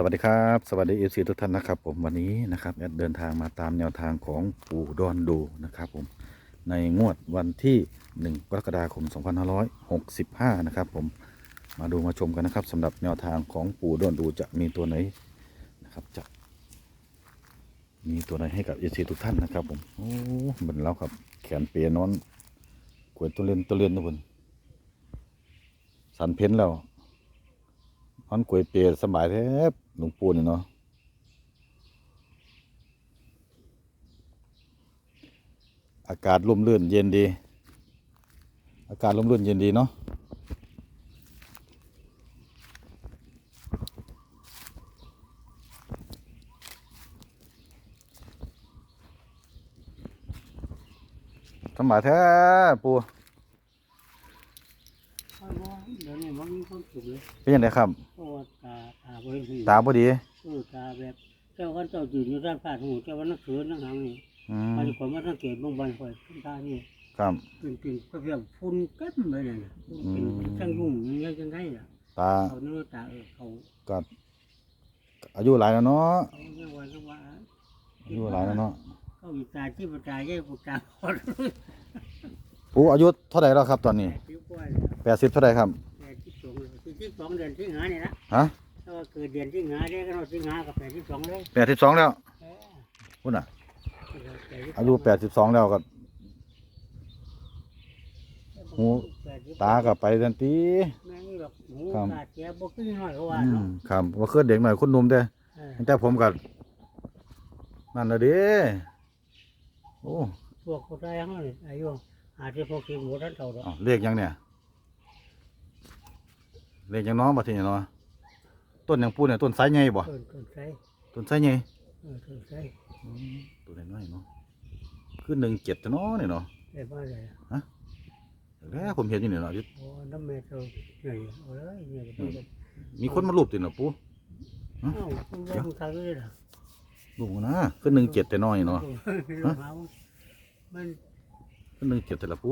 สวัสดีครับ สวัสดีเอฟซีทุกท่านนะครับ ผมวันนี้นะครับแอดเดินทางมาตามแนวทางของปู่ดอนดูนะครับผมในงวดวันที่ 1 กรกฎาคม 2565 นะครับผมมาดูมาชมกันนะครับสำหรับแนวทางของปู่ดอนดูจะมีตัวไหนนะครับจะมีตัวไหนให้กับเอฟซีทุกท่านนะครับผมโอ้เหมือนแล้วครับแขนเปียนอนกวยตัวเล่นตัวเล่นนะคุณสันเพ้นแล้วมันกวยเตี๋ยสบายแทบ หลวงปู่นี่เนาะอากาศร่มรื่นเย็นดี อากาศร่มรื่นเย็นดีเนาะสบายแท้ปู่เพราะว่าเดี๋ยวนี้มันมีความสุขเลยเป็นยังไงครับ บริสุทธิ์ตาพอดี เออตาแบบเจ้าวันเจ้ายืนอยู่ด้านผ่านหูเจ้าวันนักเสือนักหางนี่อืมมันผมมาสังเกตบางวันคอยตานี่ครับ เป็นเป็นก็เพียงฝุ่นเต็มเลยเนี่ยเป็นอืมช่างยุ่งยังไงจังไงอะตาเขาเนื้อตาเออเขาก็อายุหลายแล้วเนาะเขาเรียกว่าเรียกว่าอายุหลายแล้วเนาะเขามีตาที่ปตาแย่ปตาพอดปู่อายุเท่าไหร่แล้วครับ ตอนนี้ ผิวกล้วยแปดสิบเท่าไหร่ครับ แต่ที่สองที่สองเดือนที่หาเนี่ยนะฮะ ถ้าว่าเกิดเดือนที่หาได้ก็เราที่หากับแปดที่สองเลยแปดสิบสองแล้วเออคุณอะแปดสิบสงอายุแปดสิบสองแล้วก็ หู ตากับไปทันทีแม่นี่แบบหูครับตาเสียบขึ้นหน่อยเขาว่าอืเนาะมครับว่าเคยเด็กหน่อยคุณหนุ่มเด้อเออแต่ผมกับนั่นละเด้โอ้พวกคนไทยเขาเนี่ยอายุอาจจะพวกที่หมูท่านเท่าดอกอ้าวเลขยังเนี่ยเลขยังน้องมาทีเนี่ยเนาะ ต้นยังปูเนี่ยต้นไซใหญ่บ่ต้นต้นไทรต้นไซใหญ่เออต้นไทรอืมตัวน้อยๆเนาะคือหนึ่งเจ็ดเนาะเนี่ยเนาะได้บ้านเลยอะแล้วผมเห็นอยู่เนี่ยเนาะอยู่โอ้น้ำแม่เท่าเหนื่อยเอาเลยเหนื่อยไปเลยมีคนมารูปติเนาะปูเอ้าคุณว่าคุณทางนี้เหรอลูกนะคือหนึ่งเจ็ดแต่น้อยเนาะลูกเขามัน คือหนึ่งเจ็ดแต่ละปู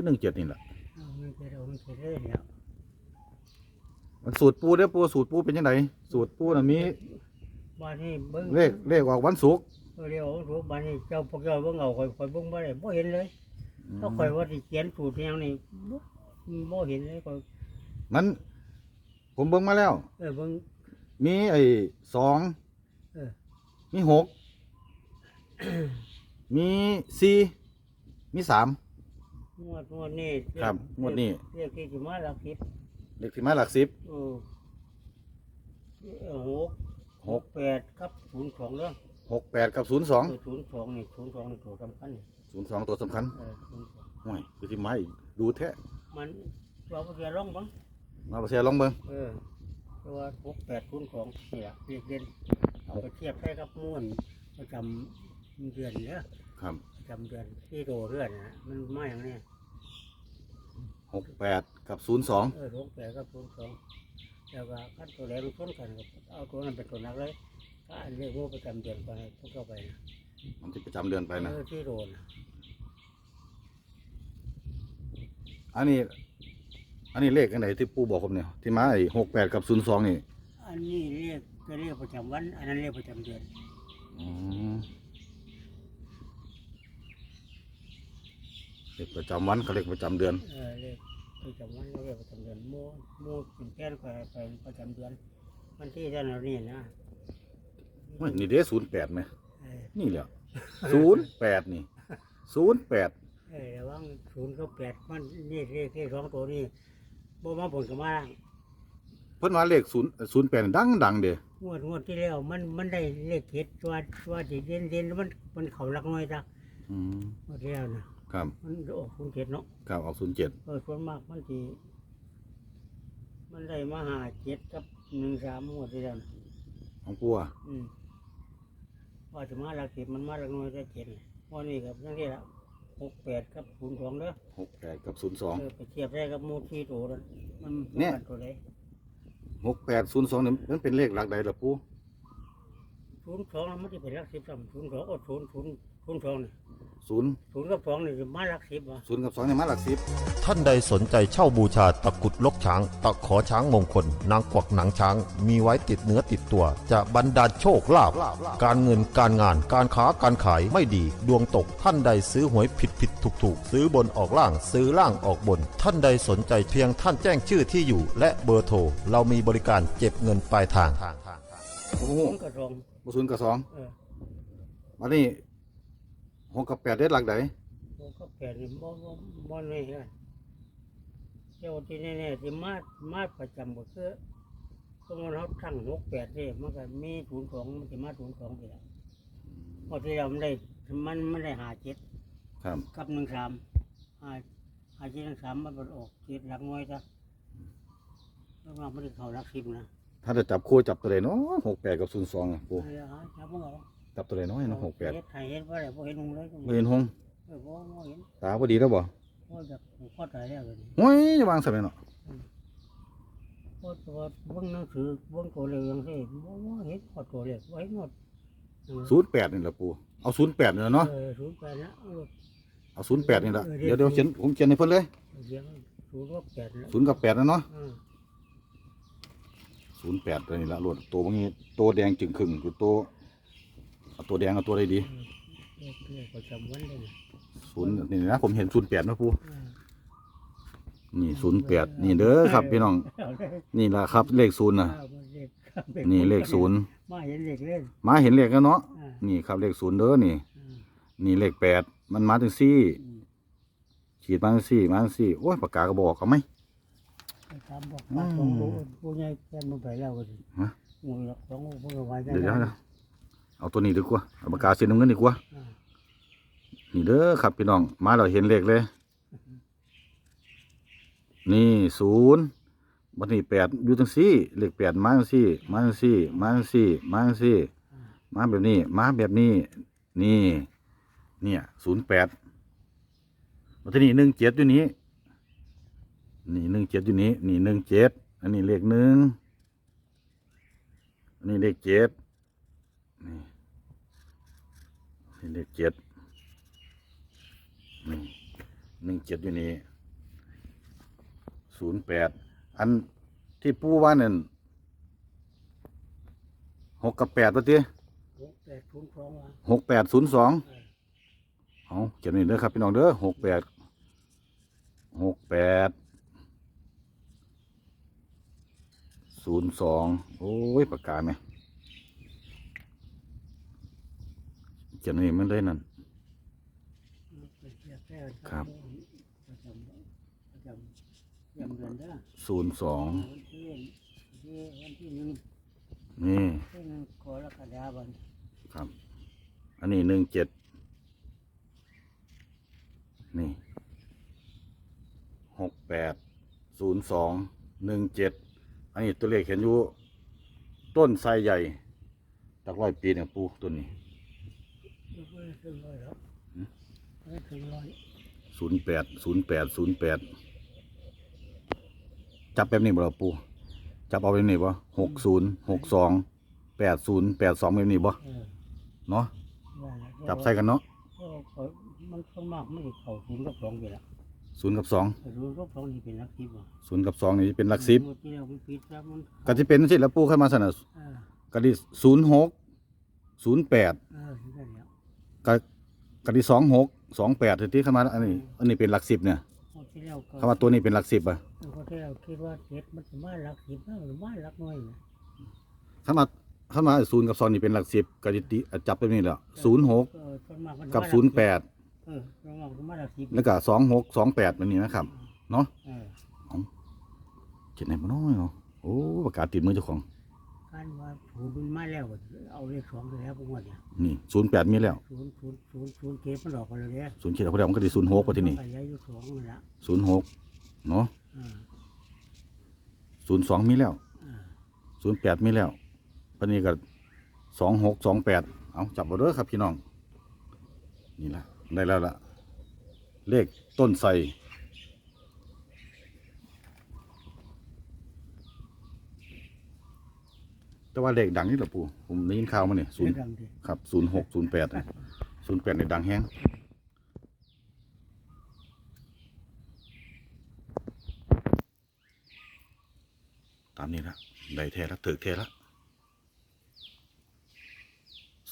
คือหนึ่งเจ็ดนี่แหละเอามันจะเอามันจะได้เนี่ยมันสูตรปูเด้อปูสูตรปูเป็นยังไงสูตรปูน่ะมีบ้านนี้เบิ้งเลขเลขออกวันศุกร์เออเรียกว่าถูกบ้านนี้เจ้าพวกเจ้าเบิ้งเอาคอยคอยเบิ้งบ่ได้บ่เห็นเลยถ้าคอยว่าที่เขียนสูตรแนวนี้บ่บ่เห็นเลยคอยมัน ผมเบิ่งมาแล้ว เออเบิ้งมีไอ้สองเออมีหกมีสี่มีสาม งวดงวดนี้ครับงวดนี้ เรียกที่สิมาหลักสิบเลขที่มาหลักสิบเออเออหกหกแปดครับศูนย์สองเรื่องหกแปดกับศูนย์สองศูนย์สองนี่ศูนย์สองนี่ตัวสำคัญนี่ศูนย์สองตัวสำคัญเออศูนย์สองห่วยคือที่มาอีกดูแท้มันเราก็จะร้องบ้างมาประเสียลองเบิ่งเออเพราะว่าหกแปดศูนย์สองนี่แหละเรียกเด่นเอาไปเทียบได้กับม้วนประจำเดือนเนี่ยครับประ จำเดือนที่โดเรือนนะมันมาอย่างนี้หกแปดกับศูนย์สองเออหกแปดกับศูนย์สองแล้วก็ขั้นตัวแรกมันชนกันก็เอาตัวนั้นเป็นตัวนักเลยก็อันเรียกว่าประจำเดือนไปพวกเข้าไปนะมันจะประจำเดือนไปนะ เออที่โดนน่ะอันนี้ อันนี้เลขอันไหนที่ปู่บอกผมเนี่ย ที่มาไอ้หกแปดกับศูนย์สองนี่อันนี้เรียกก็เรียกประจำวัน อันนั้นเรียกประจำเดือน อืม เลขประจำวันกับเลขประจำเดือน เออเรียกประจำวันเรียกประจำเดือนโมโมเป็นแก้นไปไปประจำเดือนวันที่เท่านั้นนี่นะเฮ้ยนี่เด้ศูนย์แปดไหม เออนี่แหละศูนย์แปดนี่ศูนย์แปดเออระวังศูนย์กับแปดมันนี่เรียกที่สองตัวนี้บ่มาผลกับมาเพิ่นว่าเลขศูนย์ศูนย์แปดดังดังเด้งวดงวดที่แล้วมันมันได้เลขเจ็ดตัวตัวที่เด่นเด่นมันมันเขาหลักน้อยจ้ะอืมงวดที่แล้วนะ ครับมันออกคุณเจ็ดเนาะครับออกศูนย์เจ็ดเออส่วนมากมันทีมันได้มาหาเจ็ดกับหนึ่งสามงวดที่แล้วนะของปัวอืมว่าจะมาหลักสิบมันมาหลักน้อยได้เจ็ดเลยวันนี้กับยังที่ละหกแปดกับศูนย์สองเด้อหกแปดกับศูนย์สอง เออไปเทียบได้กับหมูที่ตัวนั้นมันเนี่ยกัตัวใดหกแปดศูนย์สองนี่มันเป็นเลขหลักใดล่ะปูศูนย์สองมันจะเป็นหลักสิบสามศูนย์สองโอ้ศูนย์ศูนย์ศูนย์สองนี่ ศูนย์ศูนย์กับสองนี่สิมาหลักสิบวะศูนย์กับสองเนี่ยมาหลักสิบท่านใดสนใจเช่าบูชาตะกรุดลกช้าง ตะขอช้างมงคล นางกวักหนังช้าง มีไว้ติดเนื้อติดตัว จะบรรดาลโชคลาภการเงินการงานการค้าการขายไม่ดี ดวงตกท่านใดซื้อหวยผิดผิดถูกถูกซื้อบนออกล่างซื้อล่างออกบน ท่านใดสนใจเพียงท่านแจ้งชื่อที่อยู่ และเบอร์โทรเรามีบริการเก็บเงินปลายทาง โอ้โหศูนย์กับสองศูนย์กับสองเออ วันนี้ หกกับแปดเด็ดหลักไหนศูนย์กับแปดนี่บ่บ่บ่แน่เลยเจ้าที่แน่ๆที่มามาประจำก็คือสมมติเขาตั้งหกแปดนี่มันก็มีศูนย์สองมันจะมาศูนย์สองไปแล้วพอที่เรามันได้มันมันได้หาเจ็ดครับกับหนึ่งสามหาหาเจ็ดหนึ่งสามมันออกเจ็ดหลักน้อยจ้ะแล้วมาไม่ได้เข้าหลักสิบนะถ้าจะจับคู่จับตัวไหนเนาะหกแปดกับศูนย์สองอะปูเอาละฮะจับมึงเอา จับตัวไหนเนาะเนาะหกแปดเฮ็ดไทยเฮ็ดว่าอะไรพอเห็นหงเลยไม่เห็นหงเออบ่บ่เห็นตาพอดีแล้วบ่พ่อจะผูกคอตายแล้วเลยโอ้ยจะวางสมัยเนาะพ่อตัวเบิ่งหนังสือเบิ่งตัวเลขยังไงบ่บ่เห็นพอตัวเลขบ่เห็นหมดศูนย์แปดนี่แหละปูเอาศูนย์แปดนี่แหละเนาะเออศูนย์แปดนะเออเอาศูนย์แปดนี่แหละเดี๋ยวเดี๋ยวเขียนผมเขียนให้เพิ่นเลยเสียงศูนย์กับแปดแล้วศูนย์กับแปดนะเนาะเออศูนย์แปดตัวนี่ละรวดตัวบางนี้ตัวแดงจึงครึ่งคือตัว เอาตัวแดงเอาตัวใดดีเลขเลขประจำวันเลยนะศูนย์นี่นะผมเห็นศูนย์แปดนะปูเออนี่ศูนย์แปดนี่เด้อครับพี่น้อง เอาเลยนี่ละครับเลขศูนย์นะเอาเลขครับนี่เลขศูนย์มาเห็นเลขเล่นมาเห็นเลขแล้วเนาะอ่านี่ครับเลขศูนย์เด้อนี่ อ่านี่เลขแปดมันมาถึงสี่อืมขีดมาถึงสี่มาถึงสี่โอ้ยปากกากระบอกเอาไหม ไปตามบอกว่าสองโลผู้ใหญ่แกนมันไปแล้วก็สิฮะ หมูหลักสองโลเพิ่งเอาไว้ได้เดี๋ยวเดี๋ยวเดี๋ยว เอาตัวนี้ดีกว่าเอาปากกาเส้นน้ำเงินดีกว่า นี่เด้อครับพี่น้อง มาเราเห็นเลขเลย นี่ศูนย์บัดนี้แปดอยู่ทั้งสี่ เลขแปดมาทั้งสี่ มาทั้งสี่ มาทั้งสี่ มาทั้งสี่ มาแบบนี้ มาแบบนี้ นี่ เนี่ยศูนย์แปดบัดนี้หนึ่งเจ็ดอยู่นี้ นี่หนึ่งเจ็ดอยู่นี้ นี่หนึ่งเจ็ด อันนี้เลขหนึ่งอันนี้เลขเจ็ดนี่ นี่เลขเจ็ดนี่หนึ่งเจ็ดอยู่นี้ศูนย์แปดอันที่ปูว่านั่นหกกับแปดตัวทีหกแปดศูนย์สองอะหกแปดศูนย์สองเออเอาเขียนนี่เด้อครับพี่น้องเด้อหกแปดหกแปดศูนย์สองโอ้ยปากกาไหม เขียนนี่มันเลยนั่น ครับ ศูนย์สองนี่ครับ อันนี้หนึ่งเจ็ดนี่หกแปดศูนย์สองหนึ่งเจ็ดอันนี้ตัวเลขเห็นอยู่ ต้นไทรใหญ่ตักร้อยปีเนี่ยปูต้นนี้ ศูนย์แปดศูนย์แปดศูนย์แปดจับแบบนี้บ่ล่ะปูจับเอาแบบนี้บ่หกศูนย์หกสองแปดศูนย์แปดสองแบบนี้บ่เออเนาะว่าแล้วจับใส่กันเนาะก็ก็มันส่วนมากไม่ได้เข้าศูนย์กับสองไปละศูนย์กับสองแต่ศูนย์กับสองนี่เป็นหลักสิบอะศูนย์กับสองนี่เป็นหลักสิบงวดที่แล้วมันปิดแล้วมันก็จะเป็นสิแล้วปูขึ้นมาสนะเออก็ดิศูนย์หกศูนย์แปด เออที่นั่นแล้วก็ก็ดิสองหกสองแปดที่เข้ามาอันนี้ อันนี้เป็นหลักสิบเนี่ยงวดที่แล้วก็เข้ามาตัวนี้เป็นหลักสิบอะงวดที่แล้วคิดว่าเจ็ดมันจะมาหลักสิบนะหรือมาหลักน้อยนะเข้ามาเข้ามาศูนย์กับสองนี่เป็นหลักสิบก็ดิจับแบบนี้แหละศูนย์หกเออส่วนมากมันจะกับมาหลัศูนย์แปดเออส่วนมากมันจะมาหลักสิบแล้วก็สองหกสองแปดแบบนี้นะครับเนาะเออเจ็ดไหนมาน้อยเนาะโอ้ประกาศติดมือเจ้าของ การว่าถูกมันมาแล้วก็เอาเลขสองไปแล้วพวกมันเนี่ยนี่ศูนย์แปดมีแล้วศูนย์ศูนย์ศูนย์ศูนย์เก็บมันออกไปเลยเนี่ยศูนย์เจ็ดเขาเรียกมันก็ดีศูนย์หกไปที่นี่ขยายอยู่สองนั่นละศูนย์หกเนาะเออศูนย์สองมีแล้วเออศูนย์แปดมีแล้วปานนี้ก็สองหกสองแปดเอาจับเอาเด้อครับพี่น้อง นี่ละได้แล้วล่ะเลขต้นไทร แต่ว่าเลขดังนี่แหละปู่ผมได้ยินข่าวมาเนี่ยศูนย์ครับศูนย์หกศูนย์แปดศูนย์แปดเนี่ยดังแห้งตามนี้ละได้แท้ละถือแท้ละ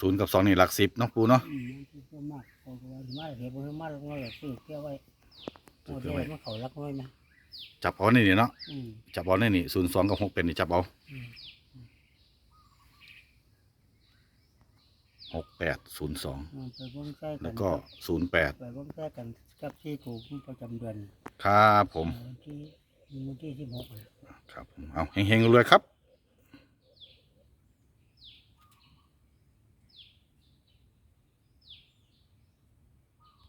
ศูนย์กับสองนี่หลักสิบเนาะปูเนาะจับก็มานี่เนี่ยเนาะจับเอาในี่เนี่ศูนย์สองกับหกเป็นนี่จับเอา หกแปดศูนย์สองอืมไปเบิ่งใกล้กัแล้วนก็ศูนย์แปดไปเบิ่งใกล้กันกับที่ถูกประจำเดือนครับผม วันที่วันที่สิบหก ครับผมเอาเฮงๆรวยๆครับ